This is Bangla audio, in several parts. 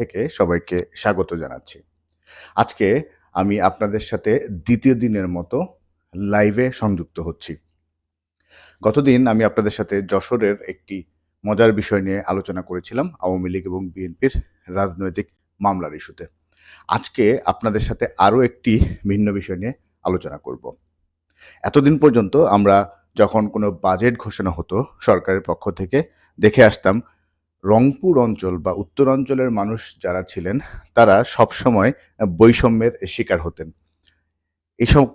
থেকে সবাইকে স্বাগত জানাচ্ছি। আজকে আমি আপনাদের সাথে দ্বিতীয় দিনের মতো লাইভে সংযুক্ত হচ্ছি। গতদিন আমি আপনাদের সাথে যশোরের একটি মজার বিষয় নিয়ে আলোচনা করেছিলাম, আওয়ামী লীগ এবং বিএনপির রাজনৈতিক মামলার ইস্যুতে। আজকে আপনাদের সাথে আরও একটি ভিন্ন বিষয় নিয়ে আলোচনা করব। এতদিন পর্যন্ত আমরা যখন কোনো বাজেট ঘোষণা হতো সরকারের পক্ষ থেকে, দেখে আসতাম রংপুর অঞ্চল বা উত্তরাঞ্চলের মানুষ যারা ছিলেন, তারা সবসময় বৈষম্যের শিকার হতেন। এইসব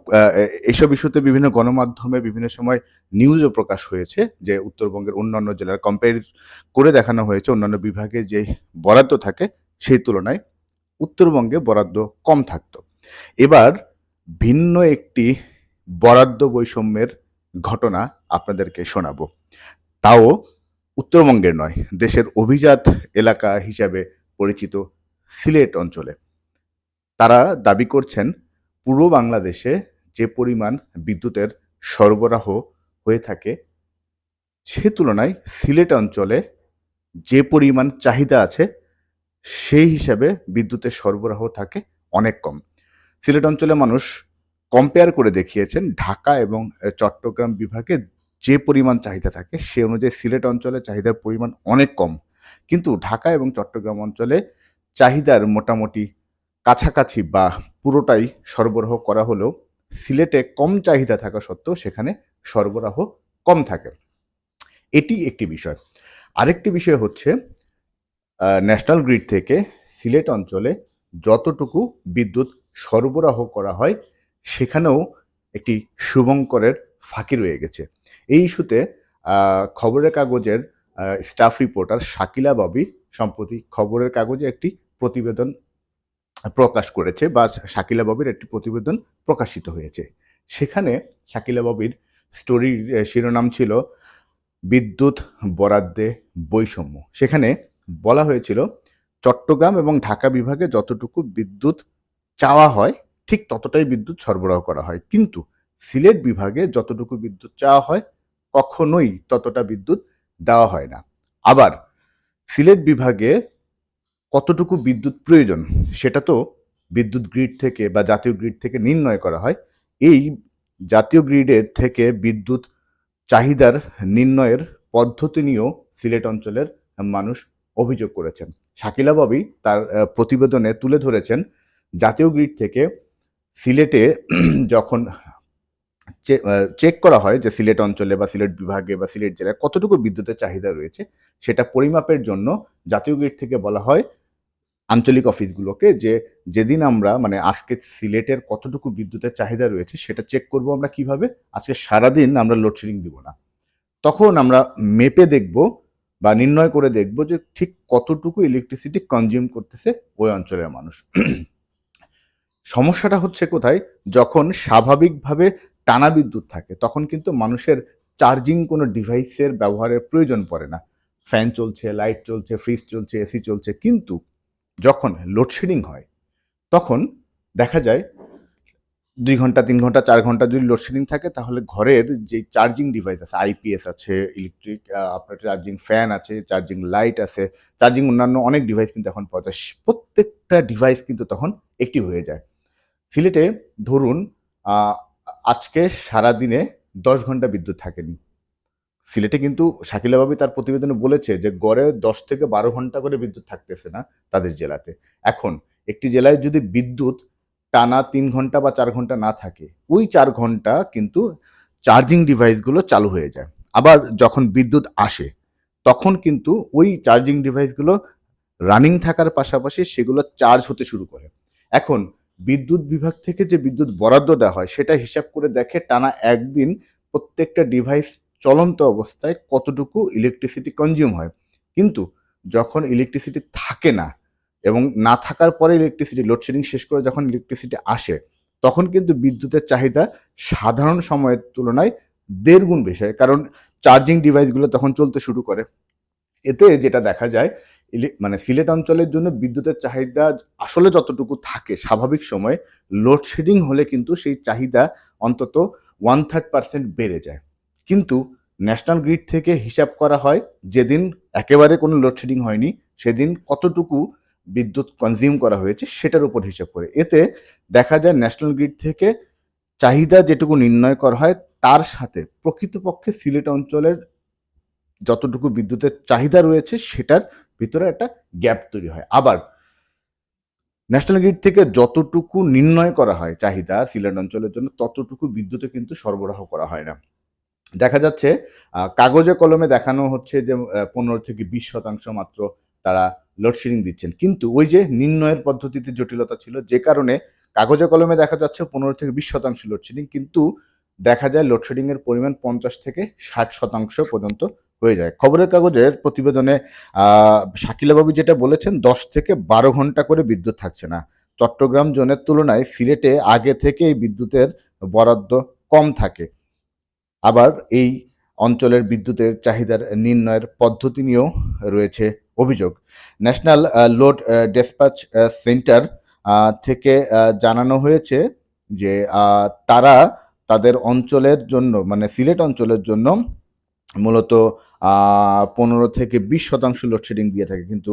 এইসব ইস্যুতে বিভিন্ন গণমাধ্যমে বিভিন্ন সময় নিউজও প্রকাশ হয়েছে যে উত্তরবঙ্গের অন্যান্য জেলার কম্পেয়ার করে দেখানো হয়েছে, অন্যান্য বিভাগে যে বরাদ্দ থাকে সেই তুলনায় উত্তরবঙ্গে বরাদ্দ কম থাকতো। এবার ভিন্ন একটি বরাদ্দ বৈষম্যের ঘটনা আপনাদেরকে শোনাবো। তাও উত্তরবঙ্গের নয়, দেশের অভিজাত এলাকা হিসাবে পরিচিত সিলেট অঞ্চলে। তারা দাবি করছেন, পূর্ব বাংলাদেশে যে পরিমাণ বিদ্যুতের সরবরাহ হয়ে থাকে, সে তুলনায় সিলেট অঞ্চলে যে পরিমাণ চাহিদা আছে, সেই হিসাবে বিদ্যুতের সরবরাহ থাকে অনেক কম। সিলেট অঞ্চলে মানুষ কম্পেয়ার করে দেখিয়েছেন ঢাকা এবং চট্টগ্রাম বিভাগে যে পরিমাণ চাহিদা থাকে, সে অনুযায়ী সিলেট অঞ্চলে চাহিদার পরিমাণ অনেক কম। কিন্তু ঢাকা এবং চট্টগ্রাম অঞ্চলে চাহিদার মোটামুটি কাছাকাছি বা পুরোটাই সরবরাহ করা হলেও সিলেটে কম চাহিদা থাকা সত্ত্বেও সেখানে সরবরাহ কম থাকে। এটি একটি বিষয়। আরেকটি বিষয় হচ্ছে ন্যাশনাল গ্রিড থেকে সিলেট অঞ্চলে যতটুকু বিদ্যুৎ সরবরাহ করা হয়, সেখানেও একটি শুভঙ্করের ফাঁকি রয়ে গেছে। এই ইস্যুতে খবরের কাগজের স্টাফ রিপোর্টার শাকিলা ববি সম্প্রতি খবরের কাগজে একটি প্রতিবেদন প্রকাশ করেছে বা শাকিলা ববির একটি প্রতিবেদন প্রকাশিত হয়েছে। সেখানে শাকিলা ববির স্টোরির শিরোনাম ছিল বিদ্যুৎ বরাদ্দে বৈষম্য। সেখানে বলা হয়েছিল, চট্টগ্রাম এবং ঢাকা বিভাগে যতটুকু বিদ্যুৎ চাওয়া হয়, ঠিক ততটাই বিদ্যুৎ সরবরাহ করা হয়। কিন্তু সিলেট বিভাগে যতটুকু বিদ্যুৎ চাওয়া হয় কখনোই ততটা বিদ্যুৎ দেওয়া হয় না। আবার সিলেট বিভাগে কতটুকু বিদ্যুৎ প্রয়োজন সেটা তো বিদ্যুৎ গ্রিড থেকে বা জাতীয় গ্রিড থেকে নির্ণয় করা হয়। এই জাতীয় গ্রিডের থেকে বিদ্যুৎ চাহিদার নির্ণয়ের পদ্ধতি নিয়েও সিলেট অঞ্চলের মানুষ অভিযোগ করেছেন। শাকিলা ববি তার প্রতিবেদনে তুলে ধরেছেন, জাতীয় গ্রিড থেকে সিলেটে যখন চেক করা হয় যে সিলেট অঞ্চলে বা সিলেট বিভাগে বা সিলেট জেলায় কতটুকু বিদ্যুতের চাহিদা রয়েছে। সেটা পরিমাপের জন্য জাতীয় গ্রিড থেকে বলা হয় আঞ্চলিক অফিসগুলোকে যে যেদিন আমরা মানে আজকে সিলেটের কতটুকু বিদ্যুতের চাহিদা রয়েছে সেটা চেক করব আমরা কীভাবে। আজকে সারাদিন আমরা লোডশেডিং দিব না। তখন আমরা মেপে দেখব বা নির্ণয় করে দেখব যে ঠিক কতটুকু ইলেকট্রিসিটি কনজিউম করতেছে ওই অঞ্চলের মানুষ। সমস্যাটা হচ্ছে কোথায়? যখন স্বাভাবিকভাবে টানা বিদ্যুৎ থাকে, তখন কিন্তু মানুষের চার্জিং কোনো ডিভাইসের ব্যবহারের প্রয়োজন পড়ে না। ফ্যান চলছে লাইট চলছে ফ্রিজ চলছে এসি চলছে, কিন্তু যখন লোডশেডিং হয়, তখন দেখা যায় দুই ঘণ্টা, তিন ঘণ্টা, চার ঘণ্টা যদি লোডশেডিং থাকে, তাহলে ঘরের যে চার্জিং ডিভাইস আছে আইপিএস আছে ইলেকট্রিক আপনার চার্জিং ফ্যান আছে চার্জিং লাইট আছে চার্জিং অন্যান্য অনেক ডিভাইস কিন্তু এখন পাওয়া যায়। প্রত্যেকটা ডিভাইস কিন্তু তখন একটিভ হয়ে যায়। সিলেটে ধরুন আজকে সারাদিনে দশ ঘণ্টা বিদ্যুৎ থাকেনি। সিলেটে কিন্তু শাকিলা বাবু তার প্রতিবেদনে বলেছে যে, গড়ে দশ থেকে বারো ঘণ্টা করে বিদ্যুৎ থাকতেছে না তাদের জেলাতে। এখন একটি জেলায় যদি বিদ্যুৎ টানা তিন ঘণ্টা বা চার ঘণ্টা না থাকে, ওই চার ঘণ্টা কিন্তু চার্জিং ডিভাইসগুলো চালু হয়ে যায়। আবার যখন বিদ্যুৎ আসে, তখন কিন্তু ওই চার্জিং ডিভাইসগুলো রানিং থাকার পাশাপাশি সেগুলো চার্জ হতে শুরু করে। এখন বিদ্যুৎ বিভাগ থেকে যে বিদ্যুৎ বরাদ্দ দেওয়া হয়, সেটা হিসাব করে দেখে টানা একদিন প্রত্যেকটা ডিভাইস চলন্ত অবস্থায় কতটুকু ইলেকট্রিসিটি কনজিউম হয়। কিন্তু যখন ইলেকট্রিসিটি থাকে না এবং না থাকার পরে ইলেকট্রিসিটি লোডশেডিং শেষ করে যখন ইলেকট্রিসিটি আসে, তখন কিন্তু বিদ্যুতের চাহিদা সাধারণ সময়ের তুলনায় দেড় গুণ বেশি হয়। কারণ চার্জিং ডিভাইসগুলো তখন চলতে শুরু করে। এতে যেটা দেখা যায় মানে সিলেট অঞ্চলের জন্য বিদ্যুতের চাহিদা আসলে যতটুকু থাকে স্বাভাবিক সময়ে লোডশেডিং হলে কিন্তু সেই চাহিদা অন্তত ওয়ান থার্ড পার্সেন্ট বেড়ে যায়। কিন্তু ন্যাশনাল গ্রিড থেকে হিসাব করা হয়, যেদিন একেবারে কোনো লোডশেডিং হয়নি, সেদিন কতটুকু বিদ্যুৎ কনজিউম করা হয়েছে সেটার উপর হিসাব করে। এতে দেখা যায় ন্যাশনাল গ্রিড থেকে চাহিদা যেটুকু নির্ণয় করা হয়, তার সাথে প্রকৃতপক্ষে সিলেট অঞ্চলের যতটুকু বিদ্যুতের চাহিদা রয়েছে সেটার ভিতরে একটা গ্যাপ তৈরি হয়। আবার ন্যাশনাল গ্রিড থেকে যতটুকু নির্ণয় করা হয় চাহিদা সিলেট অঞ্চলের জন্য, ততটুকু বিদ্যুতে কিন্তু সরবরাহ করা হয় না। দেখা যাচ্ছে কাগজে কলমে দেখানো হচ্ছে যে পনেরো থেকে বিশ শতাংশ মাত্র তারা লোডশেডিং দিচ্ছেন। কিন্তু ওই যে নির্ণয়ের পদ্ধতিতে জটিলতা ছিল, যে কারণে কাগজে কলমে দেখা যাচ্ছে পনেরো থেকে বিশ শতাংশ লোডশেডিং কিন্তু দেখা যায় লোডশেডিং এর পরিমাণ পঞ্চাশ থেকে ষাট শতাংশ পর্যন্ত হয়ে যায়। খবরের কাগজের প্রতিবেদনে আহ, শাকিলা যেটা বলেছেন দশ থেকে বারো ঘণ্টা করে বিদ্যুৎ থাকছে না। চট্টগ্রাম জোনের তুলনায় সিলেটে আগে থেকেই বিদ্যুতের বরাদ্দ কম থাকে। আবার এই অঞ্চলের বিদ্যুতের চাহিদার নির্ণয়ের পদ্ধতি নিয়েও রয়েছে অভিযোগ। ন্যাশনাল লোড ডেসপাচ সেন্টার থেকে জানানো হয়েছে যে তারা তাদের অঞ্চলের জন্য মানে সিলেট অঞ্চলের জন্য মূলত পনেরো থেকে বিশ শতাংশ লোডশেডিং দিয়ে থাকে। কিন্তু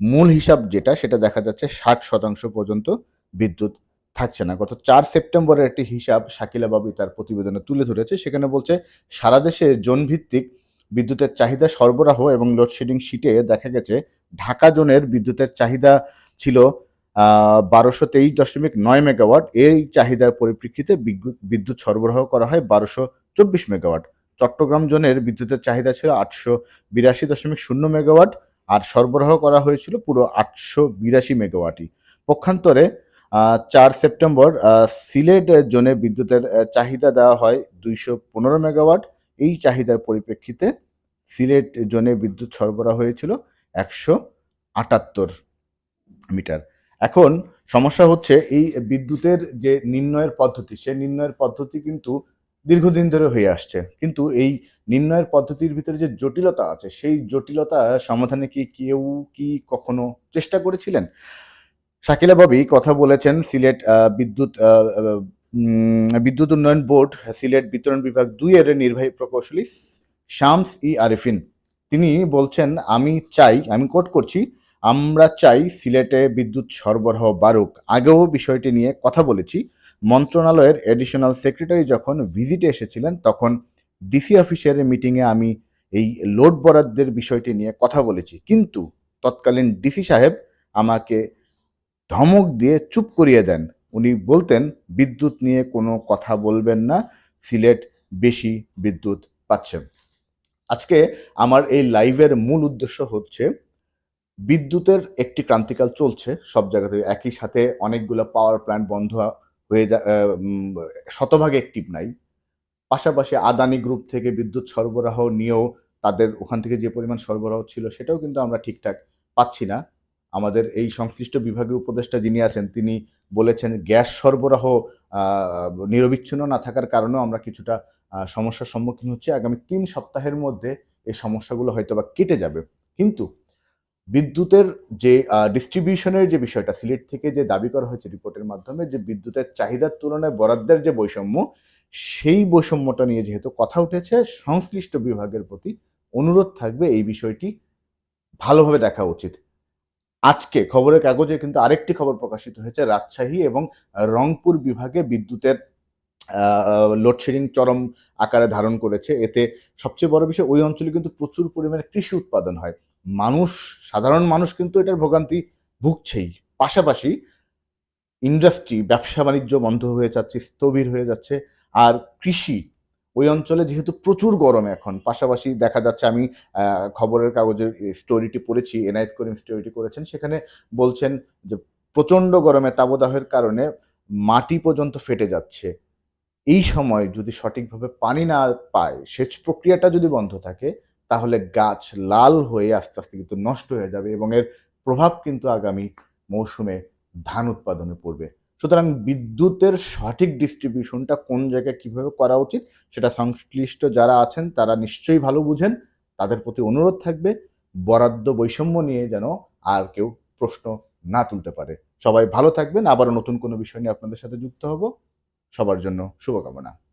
মূল হিসাব যেটা, সেটা দেখা যাচ্ছে ষাট শতাংশ পর্যন্ত বিদ্যুৎ থাকছে না। গত চার সেপ্টেম্বরের একটি হিসাব শাকিলা বাবু তার প্রতিবেদনে তুলে ধরেছে। সেখানে বলছে, সারা দেশে জোনভিত্তিক বিদ্যুতের চাহিদা সরবরাহ এবং লোডশেডিং শিটে দেখা গেছে, ঢাকা জোনের বিদ্যুতের চাহিদা ছিল বারোশো তেইশ দশমিক নয় মেগাওয়াট। এই চাহিদার পরিপ্রেক্ষিতে বিদ্যুৎ সরবরাহ করা হয় বারোশো চব্বিশ মেগাওয়াট। চট্টগ্রাম জোনের বিদ্যুতের চাহিদা ছিল আটশো বিরাশি দশমিক শূন্য মেগাওয়াট আর সরবরাহ করা হয়েছিল পুরো আটশো বিরাশি মেগাওয়াটই। পক্ষান্তরে চার সেপ্টেম্বর সিলেট জোনে বিদ্যুতের চাহিদা দেওয়া হয় দুইশো পনেরো মেগাওয়াট। এই চাহিদার পরিপ্রেক্ষিতে সিলেট জোনে বিদ্যুৎ সরবরাহ হয়েছিল একশো আটাত্তর মিটার। এখন সমস্যা হচ্ছে এই বিদ্যুতের যে নির্ণয়ের পদ্ধতি, সে নির্ণয়ের পদ্ধতি কিন্তু দীর্ঘদিন ধরে হয়ে আসছে। কিন্তু এই নির্ণয়ের পদ্ধতির ভিতরে যে জটিলতা আছে, সেই জটিলতা সমাধানে কি কেউ কি কখনো চেষ্টা করেছিলেন? শাকিলা বাবি কথা বলেছেন, সিলেট বিদ্যুৎ বিদ্যুৎ উন্নয়ন বোর্ড, সিলেট বিতরণ বিভাগ দুই এর নির্বাহী প্রকৌশলী শামস ই আরিফিন। তিনি বলছেন, আমি চাই, আমি কোট করছি, আমরা চাই সিলেটে বিদ্যুৎ সরবরাহ বাড়ুক। আগেও বিষয়টি নিয়ে কথা বলেছি। মন্ত্রণালয়ের এডিশনাল সেক্রেটারি যখন ভিজিটে এসেছিলেন, তখন ডিসি অফিসের মিটিংয়ে আমি এই লোড বরাদ্দের বিষয়টি নিয়ে কথা বলেছি। কিন্তু তৎকালীন ডিসি সাহেব আমাকে ধমক দিয়ে চুপ করিয়ে দেন। উনি বলতেন, বিদ্যুৎ নিয়ে কোনো কথা বলবেন না, সিলেট বেশি বিদ্যুৎ পাচ্ছে। আজকে আমার এই লাইভের মূল উদ্দেশ্য হচ্ছে, বিদ্যুতের একটি ক্রান্তিকাল চলছে, সব জায়গাতে একই সাথে অনেকগুলো পাওয়ার প্ল্যান্ট বন্ধ হয়ে যা শতভাগ অ্যাক্টিভ নাই। পাশাপাশি আদানি গ্রুপ থেকে বিদ্যুৎ সরবরাহ নিয়েও তাদের ওখান থেকে যে পরিমাণ সরবরাহ ছিল সেটাও কিন্তু আমরা ঠিকঠাক পাচ্ছি না। আমাদের এই সংশ্লিষ্ট বিভাগের উপদেষ্টা যিনি আছেন, তিনি বলেছেন গ্যাস সরবরাহ নিরবিচ্ছিন্ন না থাকার কারণেও আমরা কিছুটা সমস্যার সম্মুখীন হচ্ছি। আগামী তিন সপ্তাহের মধ্যে এই সমস্যাগুলো হয়তো বা কেটে যাবে। কিন্তু বিদ্যুতের যে ডিস্ট্রিবিউশনের যে বিষয়টা, সিলেট থেকে যে দাবি করা হয়েছে রিপোর্টের মাধ্যমে যে বিদ্যুতের চাহিদার তুলনায় বরাদ্দের যে বৈষম্য, সেই বৈষম্যটা নিয়ে যেহেতু কথা উঠেছে, সংশ্লিষ্ট বিভাগের প্রতি অনুরোধ থাকবে এই বিষয়টি ভালোভাবে দেখা উচিত। আজকে খবরের কাগজে কিন্তু আরেকটি খবর প্রকাশিত হয়েছে, রাজশাহী এবং রংপুর বিভাগে বিদ্যুতের লোডশেডিং চরম আকারে ধারণ করেছে। এতে সবচেয়ে বড় বিষয়, ওই অঞ্চলে কিন্তু প্রচুর পরিমাণে কৃষি উৎপাদন হয়। মানুষ, সাধারণ মানুষ কিন্তু এটার ভোগান্তি ভুগছেই। পাশাপাশি ইন্ডাস্ট্রি ব্যবসা বাণিজ্য বন্ধ হয়ে যাচ্ছে, স্থবির হয়ে যাচ্ছে। আর কৃষি, ওই অঞ্চলে যেহেতু প্রচুর গরম এখন, পাশাপাশি দেখা যাচ্ছে আমি খবরের কাগজের স্টোরিটি পড়েছি, এনায়েত করিম স্টোরিটি করেছেন, সেখানে বলছেন যে প্রচণ্ড গরমে তাবদাহের কারণে মাটি পর্যন্ত ফেটে যাচ্ছে। এই সময় যদি সঠিকভাবে পানি না পায়, সেচ প্রক্রিয়াটা যদি বন্ধ থাকে তাহলে গাছ লাল হয়ে আস্তে আস্তে কিন্তু নষ্ট হয়ে যাবে এবং এর প্রভাব কিন্তু আগামী মৌসুমে ধান উৎপাদনে পড়বে। সুতরাং বিদ্যুতের সঠিক ডিস্ট্রিবিউশনটা কোন জায়গায় কীভাবে করা উচিত সেটা সংশ্লিষ্ট যারা আছেন তারা নিশ্চয়ই ভালো বুঝেন। তাদের প্রতি অনুরোধ থাকবে, বরাদ্দ বৈষম্য নিয়ে যেন আর কেউ প্রশ্ন না তুলতে পারে। সবাই ভালো থাকবেন। আবারও নতুন কোনো বিষয় নিয়ে আপনাদের সাথে যুক্ত হব। সবার জন্য শুভকামনা।